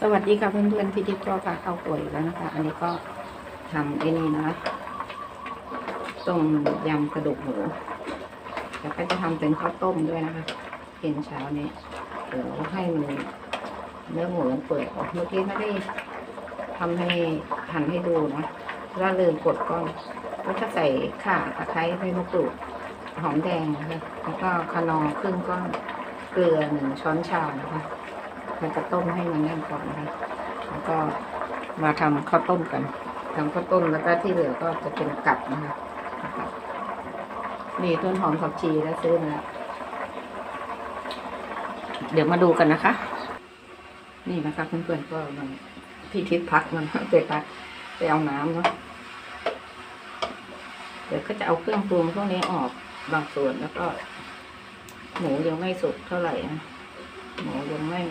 สวัสดีค่ะเพื่อนๆพี่ทิพย์ก็พาเข้าตัวอยู่แล้วนะคะ อันนี้ก็ทำไอ้นี่นะต้มยำกระดูกหมูแล้วก็จะทำเป็นข้าวต้มด้วยนะคะกินเช้านี้เดี๋ยวให้มันเนื้อหมูมันเปื่ออกเมื่อกี้ไม่ได้ทำให้หั่นให้ดูนะแล้วลืมกดกล้วก็จะใส่ข่าตะไคร้ใบมะกรูดหอมแดงนะคะแล้วก็คะนอร์ครึ่งก้อนเกลือหนึ่งช้อนชานะคะ เราจะต้มให้มันแน่นก่อนนะคะแล้วก็มาทำข้าวต้มกันทำข้าวต้มแล้วก็ที่เหลือก็จะเป็นกับนะคะกับมีต้นหอมผักชีแล้วซื้อมาแล้วเดี๋ยวมาดูกันนะคะ นี่นะคะเพื่อนๆก็มันพี่ทิพย์พักมันไปพักไปเอาน้ำเนาะเดี๋ยวก็จะเอาเครื่องปรุงพวกนี้ออกบางส่วนแล้วก็ หมูยังไม่สุกเท่าไหร่นะ หมูยังไม่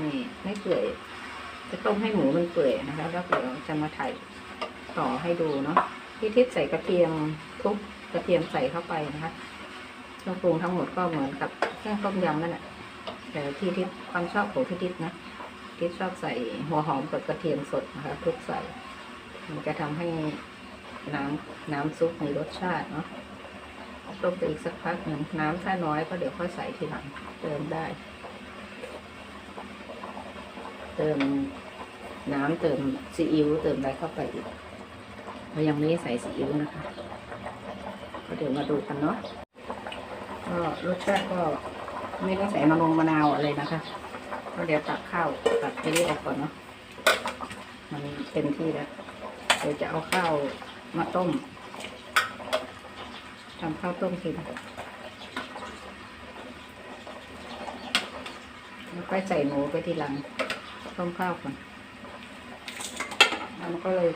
ไม่เปื่อยจะต้มให้หมูมันเปื่อยนะคะแล้วเดี๋ยวจะมาถ่ายต่อให้ดูเนาะที่ทิศใส่กระเทียมทุบกระเทียมใส่เข้าไปนะคะเครื่องปรุงทั้งหมดก็เหมือนกับเครื่องต้มยำนั่นแหละแต่ที่ทิศความชอบของที่ทิศนะทิศชอบใส่หัวหอมกับกระเทียมสดนะคะทุบใส่ มันจะทำให้น้ำน้ำซุปมีรสชาติเนาะต้มไปอีกสักพักหนึ่งน้ำถ้าน้อยก็เดี๋ยวค่อยใส่ทีหลังเติมได้ เติมน้ำเติมซีอิ๊วเติมอะไรเข้าไปอีกเรายังไม่ใส่ซีอิ๊วนะคะ ก็เดี๋ยวมาดูกันเนาะก็รสชาติก็ไม่ได้ใส่มะนงมะนาวอะไรนะคะก็เดี๋ยวตักข้าวตักไปเรียออกก่อนเนาะมันเต็มที่แล้วเดี๋ยวจะเอาข้าวมาต้มทำข้าวต้มกินแล้วก็ใส่หมูไปทีหลัง ต้มข้าวก่อนแล้วมันก็เลย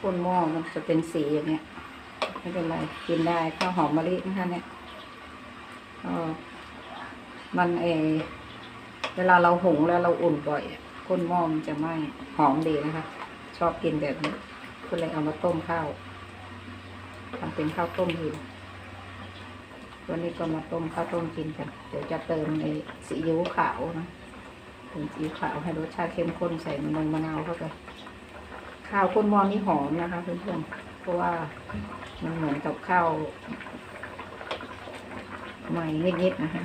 พ่นหม้อมันจะเป็นสีอย่างเงี้ยไม่เป็นไรกินได้ข้าวหอมมะลินะคะเนี่ยก็มันเอเวลาเราหุงแล้วเราอุ่นบ่อยอะก้นหม้อมันจะไหม้หอมดีนะคะ ชอบกินแบบนี้ก็เลยเอามาต้มข้าวทำเป็นข้าวต้มกินวันนี้ก็มาต้มข้าวต้มกินกัน เดี๋ยวจะเติมในซีอิ๊วขาวนะ ถึงสีขาวให้รสชาติเข้มข้นใส่มะนงมะนาวเข้าไปข้าวข้นมอนี่หอมนะคะเพื่อนๆเพราะว่ามันเหมือนกับข้าวใหม่นิดๆนะคะ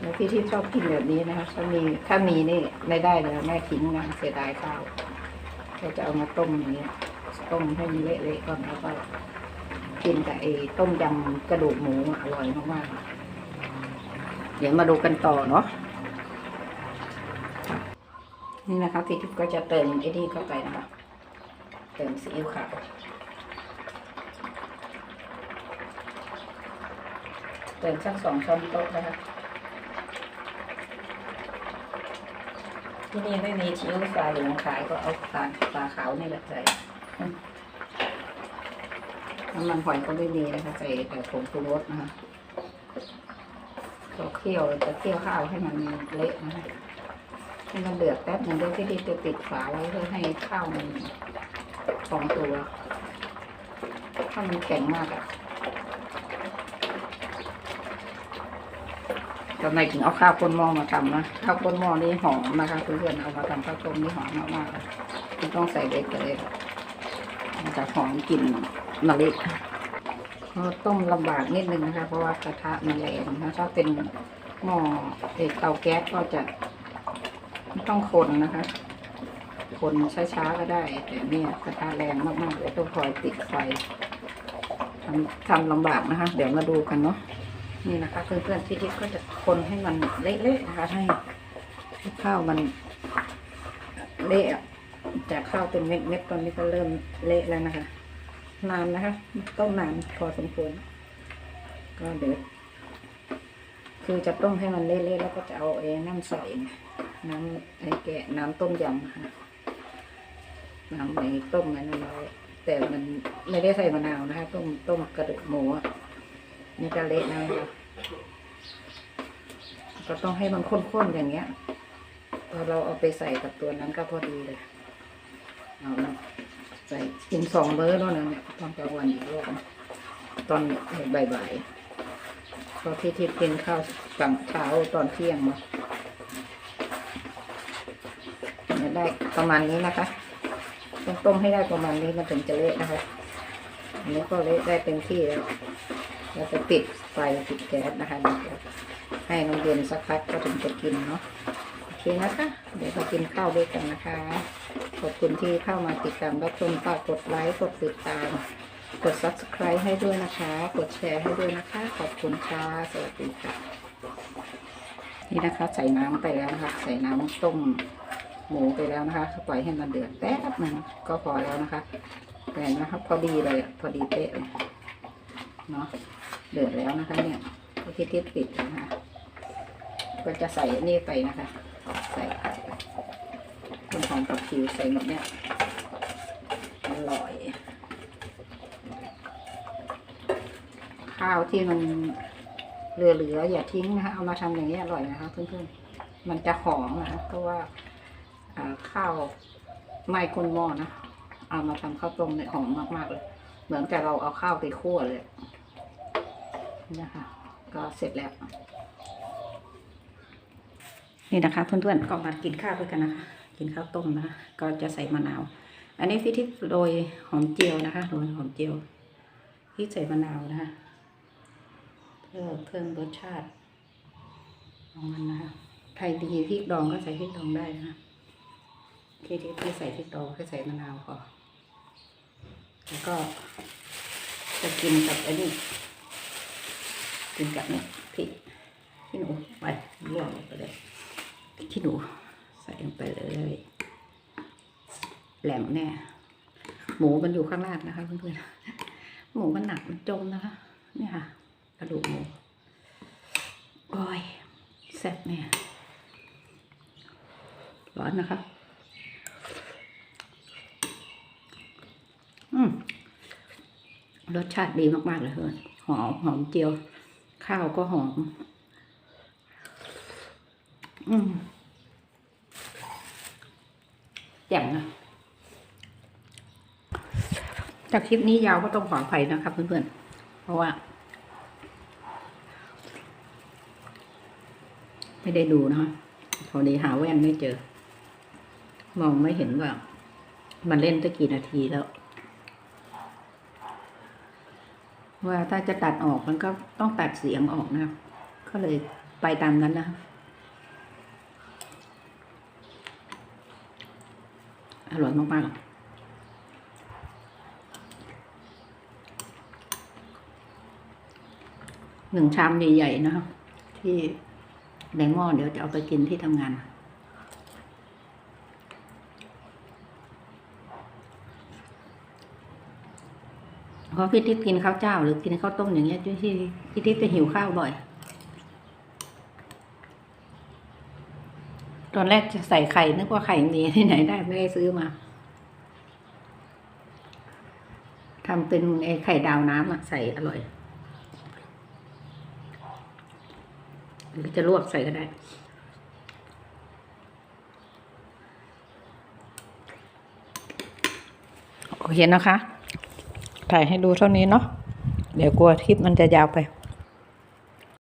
แล้วพี่ที่ชอบกินแบบนี้นะคะถ้ามีถ้ามีนี่ไม่ได้เลยแม่ทิ้งนะเสียดายข้าวเราจะเอามาต้มอย่างนี้ต้มให้มันเละๆก่อนแล้วก็ กินกับไอ้ต้มยำกระดูกหมูอร่อยมากๆ เดี๋ยวมาดูกันต่อเนาะ นี่นะคะพี่ทิพย์ก็จะเติมไอ้นี่เข้าไปนะคะ เติมซีอิ๊วขาวเติมสักสองช้อนโต๊ะนะคะที่นี่ไม่มีซีอิ๊วฝาเหลืองขายก็เอาฝาฝาขาวนี่แหละใส่ น้ำมันหอยก็ไม่มีนะคะใส่แต่ผงปรุงรสนะคะเราเคี่ยวจะเคี่ยวข้าวให้มันเละนะคะให้มันเดือดแป๊บหนึ่งดี๋ยวพี่ดิจะปิดฝาไว้เพื่อให้ข้าวมันฟองตัว ถ้ามันแข็งมากอะทำไมถึงเอาข้าวก้นหม้อมาทำนะข้าวก้นหม้อนี่หอมนะคะเพื่อนๆเอามาทำข้าวต้มนี่หอมมากๆเลยไม่ต้องใส่เด็ดเลยมันจะหอมกลิ่น มะลิก็ต้มลำบากนิดนึงนะคะ เพราะว่ากระทะมันแรงนะถ้าเป็นหม้อเตาแก๊สก็จะไม่ต้องคนนะคะ คนช้าๆก็ได้ แต่เนี่ยกระทะแรงมากๆเลยต้องคอยติดไฟทำทำลำบากนะคะ เดี๋ยวมาดูกันเนาะนี่นะคะเพื่อนๆพี่ทิพก็จะคนให้มันเละๆนะคะให้ข้าวมันเละอะจากข้าวเป็นเม็ดๆตอนนี้ก็เริ่มเละแล้วนะคะ นานนะคะ ต้มนานพอสมควร ก็เดี๋ยวคือจะต้มให้มันเละๆแล้วก็จะเอาเองน้ำใส่น้ำไอ้แกะน้ำต้มยำนะคะน้ำไอ้ต้มไอ้นนไว้แต่มันไม่ได้ใส่มะนาวนะคะ ต้มต้มกระดูกหมูนี่จะเละนะคะก็ต้องให้มันข้นๆอย่างเงี้ยพอเราเอาไปใส่กับตัวนั้นก็พอดีเลยเอาละ ใส่กินสองเบอร์แล้วนะเนี่ยตอนกลางวันอีกรอบนะตอนบ่ายๆพอที่ทิพย์กินข้าวกลางเช้าตอนเที่ยงมาจะได้ประมาณนี้นะคะต้องต้มให้ได้ประมาณนี้มันถึงจะเละนะคะอันนี้ก็เละได้เต็มที่แล้วเราจะปิดไฟปิดแก๊สนะคะ ให้น้องเย็นสักพักก็ถึงจะกินเนาะโอเคนะคะ เดี๋ยวเรากินข้าวด้วยกันนะคะ ขอบคุณที่เข้ามาติดตามรับชมฝากกดไลค์ กดติดตาม กด subscribe ให้ด้วยนะคะ กดแชร์ให้ด้วยนะคะ ขอบคุณค่ะ สวัสดีค่ะ นี่นะคะใส่น้ำไปแล้วนะคะ ใส่น้ำต้มหมูไปแล้วนะคะปล่อยให้มันเดือดแป๊บนึงก็พอแล้วนะคะแต่นะครับพอดีเลยพอดีเป๊ะเนาะเดือดแล้วนะคะ เนี่ยที่ที่ปิดนะคะ ก็จะใส่นี่ไปนะคะ ใส่ หอมกับผิวใส่หมดเนี่ยอร่อย ข้าวที่มันเหลือๆอย่าทิ้งนะคะเอามาทำอย่างนี้อร่อยนะคะเพื่อนๆมันจะหอมนะคะเพราะว่าอ่าข้าวไม่คนหม้อนะเอามาทำข้าวต้มเนี่ยหอมมากๆเลย เหมือนกับเราเอาข้าวไปคั่วเลยนะคะก็เสร็จแล้ว นี่นะคะเพื่อนๆก็มากินข้าวด้วยกันนะคะ กินข้าวต้มนะคะก็จะใส่มะนาว อันนี้ฟิทิพโรยหอมเจียวนะคะโรยหอมเจียว ที่ใส่มะนาวนะคะเพื่อเพิ่มรสชาติของมันนะคะใครดีพริกดองก็ใส่พริกดองได้นะคะที่ที่ที่ใส่พริกดองก็ใส่มะนาวพอแล้วก็จะกินกับอันนี้กินกับนี่พริกขี้หนูไปลวกลงไปเลยพริกขี้หนู ส่ลงไปเลย แหลมแน่หมูมันอยู่ข้างล่างนะคะเพื่อนๆหมูมันหนักมันจมนะคะเนี่ยค่ะกระดูกหมูโอ้ยแซ่บเนี่ยร้อนนะคะ อืมรสชาติดีมากๆเลยเพื่อนหอมหอมเจียว ข้าวก็หอม อืม แจ่มนะจากคลิปนี้ยาวก็ต้องขออภัยนะครับเพื่อนๆ เพราะว่า ไม่ได้ดูนะคะพอดีหาแว่นไม่เจอ มองไม่เห็นว่า มันเล่นตั้งกี่นาทีแล้ว ว่าถ้าจะตัดออกมันก็ต้องตัดเสียงออกนะครับก็เลยไปตามนั้นนะค อร่อยมากๆหนึ่งชามใหญ่ๆนะครับที่ในหม้อเดี๋ยวจะเอาไปกินที่ทำงานเพราะพี่ทิพย์กินข้าวเจ้าหรือกินข้าวต้มอย่างเงี้ยที่ที่พี่ทิพย์จะหิวข้าวบ่อย อนแรกจะใส่ไข่นึกว่าไข่มีที่ไหนได้ไม่ได้ซื้อมาทำเป็นไอ้ไข่ดาวน้ำอะใส่อร่อยหรือจะลวกใส่ก็ได้ โอเคนะคะ ถ่ายให้ดูเท่านี้เนาะ เดี๋ยวกลัวคลิปมันจะยาวไป